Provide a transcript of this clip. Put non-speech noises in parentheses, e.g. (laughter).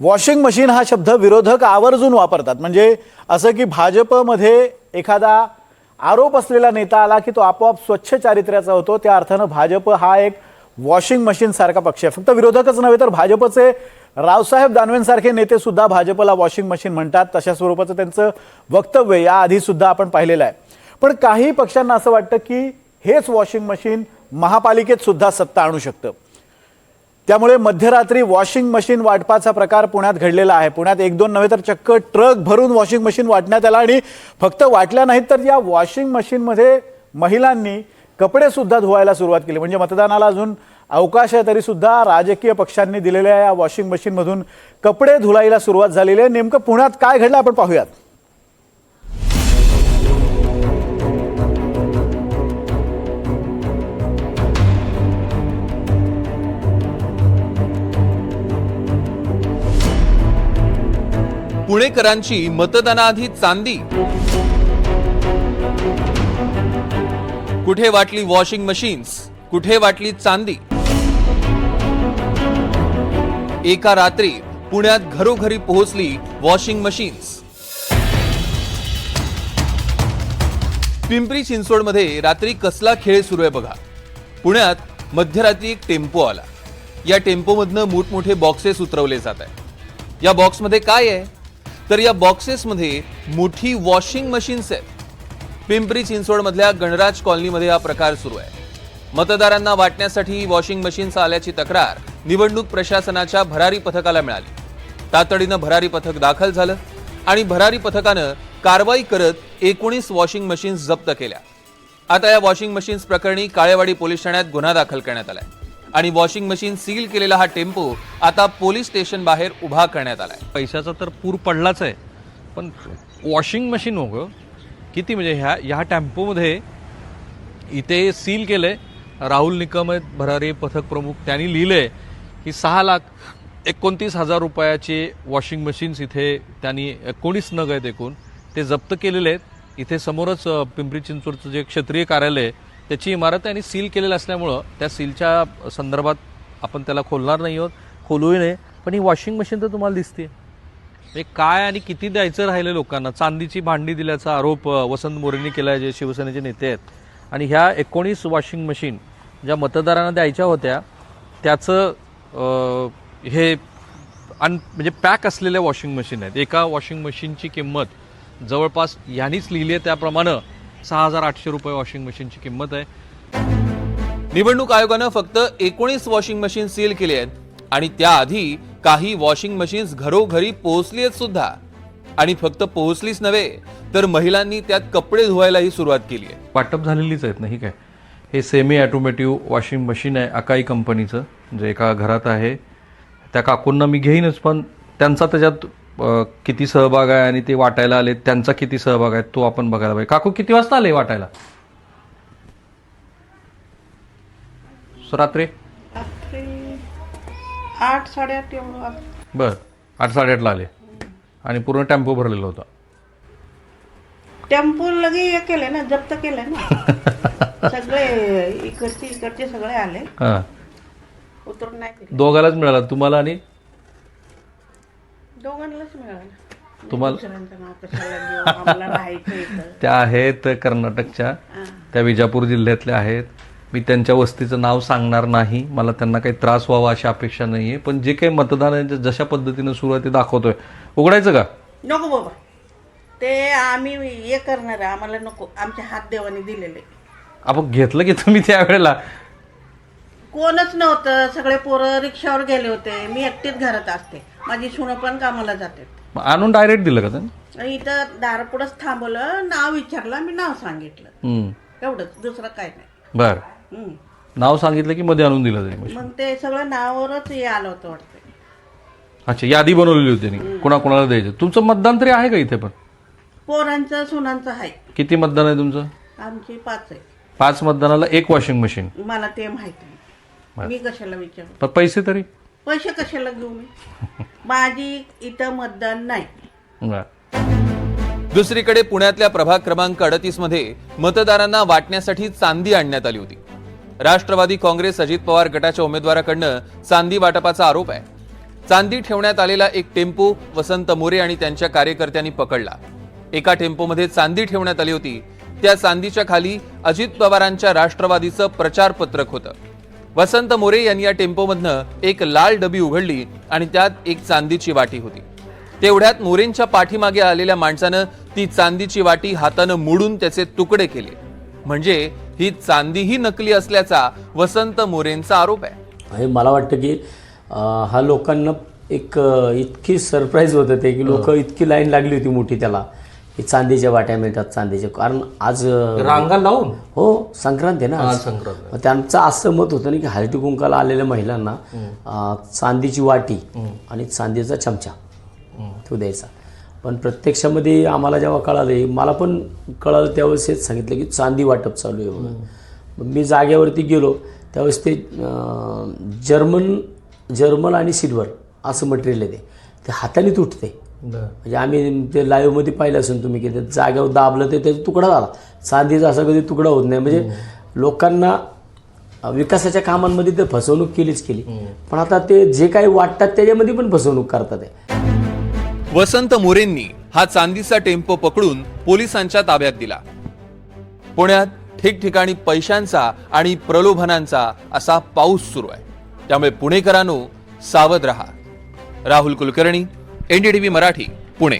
Washing machine हा शब्द विरोधक आवर्जून वापरतात. म्हणजे असं की भाजपमध्ये एखादा आरोप असलेला नेता आला की तो आपोआप स्वच्छ चारित्र्याचा होतो. त्या अर्थानं भाजप हा एक वॉशिंग मशीन सारखा पक्ष आहे. फक्त विरोधकच नव्हे तर भाजपचे रावसाहेब दानवेंसारखे नेते सुद्धा भाजपला वॉशिंग मशीन म्हणतात. तशा स्वरूपाचं त्यांचं वक्तव्य याआधी सुद्धा आपण पाहिलेलं आहे. पण काही पक्षांना असं वाटतं की हेच वॉशिंग मशीन महापालिकेत सुद्धा सत्ता आणू शकतं. त्यामुळे मध्यरात्री वॉशिंग मशीन वाटपाचा प्रकार पुण्यात घडलेला आहे. पुण्यात एक दोन नव्हे तर चक्क ट्रक भरून वॉशिंग मशीन वाटण्यात आला आणि फक्त वाटल्या नाहीत तर या वॉशिंग मशीनमध्ये महिलांनी कपडे सुद्धा धुवायला सुरुवात केली. म्हणजे मतदानाला अजून अवकाश आहे तरी सुद्धा राजकीय पक्षांनी दिलेल्या या वॉशिंग मशीनमधून कपडे धुलाईला सुरुवात झालेली आहे. नेमकं पुण्यात काय घडलं आपण पाहूयात. पुणेकरांची मतदानाआधी चांदी. कुठे वाटली वॉशिंग मशीन्स? कुठे वाटली चांदी? एका रात्री पुण्यात घरोघरी पोहोचली वॉशिंग मशीन्स. पिंपरी चिंचवडमध्ये रात्री कसला खेळ सुरू आहे बघा. पुण्यात मध्यरात्री एक टेम्पो आला. या टेम्पोमधनं मोठमोठे बॉक्सेस उतरवले जात आहे या बॉक्समध्ये काय आहे? तर या बॉक्सेसमध्ये मोठी वॉशिंग मशीन्स आहेत. पिंपरी चिंचवडमधल्या गणराज कॉलनीमध्ये हा प्रकार सुरू आहे. मतदारांना वाटण्यासाठी वॉशिंग मशीन्स आल्याची तक्रार निवडणूक प्रशासनाच्या भरारी पथकाला मिळाली. तातडीनं भरारी पथक दाखल झालं आणि भरारी पथकानं कारवाई करत एकोणीस वॉशिंग मशीन्स जप्त केल्या. आता या वॉशिंग मशीन्स प्रकरणी काळेवाडी पोलीस ठाण्यात गुन्हा दाखल करण्यात आलाय. आणि वॉशिंग मशीन सील केलेला हा टेम्पो आता पोलीस स्टेशन बाहेर उभा करण्यात आलाय. पैशाचा तर पूर पडलाच आहे. पण वॉशिंग मशीन हो गं किती म्हणजे ह्या ह्या टेम्पोमध्ये इथे सील केलं आहे राहुल निकम आहेत भरारी पथक प्रमुख त्यांनी लिहिलं आहे की सहा लाख एकोणतीस हजार रुपयाचे वॉशिंग मशीन्स इथे त्यांनी एकोणीस नग आहेत एकूण ते जप्त केलेले आहेत. इथे समोरच पिंपरी चिंचवडचं जे क्षेत्रीय कार्यालय आहे त्याची इमारत आहे आणि सील केलेलं असल्यामुळं त्या सीलच्या संदर्भात आपण त्याला खोलणार नाही आहोत खोलूही नये पण ही वॉशिंग मशीन तर तुम्हाला दिसते. हे काय आणि किती द्यायचं राहिलं लोकांना? चांदीची भांडी दिल्याचा आरोप वसंत मोरेंनी केला आहे जे शिवसेनेचे नेते आहेत. आणि ह्या एकोणीस वॉशिंग मशीन ज्या मतदारांना द्यायच्या होत्या त्याचं हे अन म्हणजे पॅक असलेल्या वॉशिंग मशीन आहेत. एका वॉशिंग मशीनची किंमत जवळपास यांनीच लिहिली आहे त्याप्रमाणे सहा हजार आठशे रुपये वॉशिंग मशीनची किंमत आहे. निवडणूक आयोगानं फक्त एकोणीस वॉशिंग मशीन सील केली आहेत आणि त्याआधी काही वॉशिंग मशीन्स घरोघरी पोहोचली आहेत सुद्धा. आणि फक्त पोहोचलीच नव्हे तर महिलांनी त्यात कपडे धुवायलाही सुरुवात केली आहे. वाटप झालेलीच आहेत नाही काय? हे सेमी ॲटोमॅटिव्ह वॉशिंग मशीन आहे अकाई कंपनीचं जे एका घरात आहे. त्या काकूंना मी घेईनच पण त्यांचा त्याच्यात किती सहभाग आहे आणि ते वाटायला आले त्यांचा किती सहभाग आहे तो आपण बघायला पाहिजे. काकू किती वाजता आले वाटायला? रात्री? आठ साडेआठ. बर आठ साडेआठला आले. आणि पूर्ण टेम्पो भरलेला होता. टेम्पो लगे हे केले ना जप्त केले ना. (laughs) सगळे इकडचे इकडचे सगळे आले. उतरून नाही दोघालाच मिळाला तुम्हाला आणि मिळालं तुम्हाला- त्या आहेत कर्नाटकच्या. त्या विजापूर जिल्ह्यातल्या आहेत. मी त्यांच्या वस्तीचं नाव सांगणार नाही. मला त्यांना काही त्रास व्हावा अशी अपेक्षा नाही आहे पण जे काही मतदानाच्या जशा पद्धतीनं सुरू आहे ते दाखवतोय. उघडायचं का? नको बाबा. ते आम्ही हे करणार आहे. आम्हाला नको. आमच्या हात देवाने दिलेले. आपण घेतलं की तुम्ही त्यावेळेला? कोणच नव्हतं. सगळे पोरं रिक्षावर गेले होते. मी एकटीच घरात असते. माझी सुनं पण कामाला जाते. मग आणून डायरेक्ट दिलं का त्यांनी? आणि इथं दारापुढंच थांबवलं नाव विचारलं मी नाव सांगितलं. हम्म. एवढंच दुसरं काय नाही. बरं. हम्म. नाव सांगितलं की मध्ये आणून दिलं त्यांनी मग ते सगळं नावावरच हे आलं होतं वाटतं. अच्छा यादी बनवलेली होती त्यांनी. कुणाकुणाला द्यायचं? तुमचं मतदान तरी आहे का इथे पण? पोरांचं सुनांचं आहे. किती मतदान आहे तुमचं? आमची पाच आहे. पाच मतदानाला एक वॉशिंग मशीन. मला ते माहिती नाही. मी कशाला विचारू? पण पैसे तरी? पैसे कशाला घेऊ मी? माझी इथं मतदान नाही. बरं दुसरीकडे पुण्यातल्या प्रभाग क्रमांक अडतीसमध्ये मतदारांना वाटण्यासाठी चांदी आणण्यात आली होती. राष्ट्रवादी काँग्रेस अजित पवार गटाच्या उमेदवाराकडनं चांदी वाटपाचा आरोप आहे. चांदी ठेवण्यात आलेला एक टेम्पो वसंत मोरे आणि त्यांच्या कार्यकर्त्यांनी पकडला. एका टेम्पोमध्ये चांदी ठेवण्यात आली होती. त्या चांदीच्या खाली अजित पवारांच्या राष्ट्रवादीचं प्रचार पत्रक होतं. वसंत मोरे यांनी या टेम्पोमधनं एक लाल डबी उघडली आणि त्यात एक चांदीची वाटी होती. तेवढ्यात मोरेंच्या पाठीमागे आलेल्या माणसानं ती चांदीची वाटी हातानं मोडून त्याचे तुकडे केले. म्हणजे ही चांदीही नकली असल्याचा वसंत मोरेंचा आरोप आहे. हे मला वाटतं की हा लोकांना एक इतकी सरप्राईज होत ते की लोक इतकी लाईन लागली होती मोठी त्याला. की चांदीच्या वाट्या मिळतात चांदीच्या कारण आज रांगा लावून? हो संक्रांत आहे ना आज. संक्रांत. मग त्यांचं असं मत होतं ना की हळदी कुंकाला आलेल्या महिलांना अं, चांदीची वाटी आणि चांदीचा चमचा तो द्यायचा. पण प्रत्यक्षामध्ये आम्हाला जेव्हा कळालं हे मला पण कळालं त्यावेळेस हेच सांगितलं की चांदी वाटप चालू आहे म्हणून. मग मी जागेवरती गेलो त्यावेळेस ते अं, जर्मन जर्मन आणि सिल्वर असं मटेरियल आहे ते. ते हाताने तुटते म्हणजे आम्ही ते लाईव्हमध्ये पाहिलं असेल तुम्ही की ते जागेवर दाबलं ते त्याचा तुकडा झाला. चांदीचा असा कधी तुकडा होत नाही. म्हणजे लोकांना विकासाच्या कामांमध्ये ते फसवणूक केलीच केली. पण आता ते जे काही वाटतात त्याच्यामध्ये पण फसवणूक करतात वसंत मोरेंनी हा चांदीचा टेम्पो पकडून पोलिसांच्या ताब्यात दिला. पुण्यात ठिकठिकाणी पैशांचा आणि प्रलोभनांचा असा पाऊस सुरू आहे. त्यामुळे पुणेकरांनो सावध रहा. राहुल कुलकर्णी एनडीटीव्ही मराठी पुणे.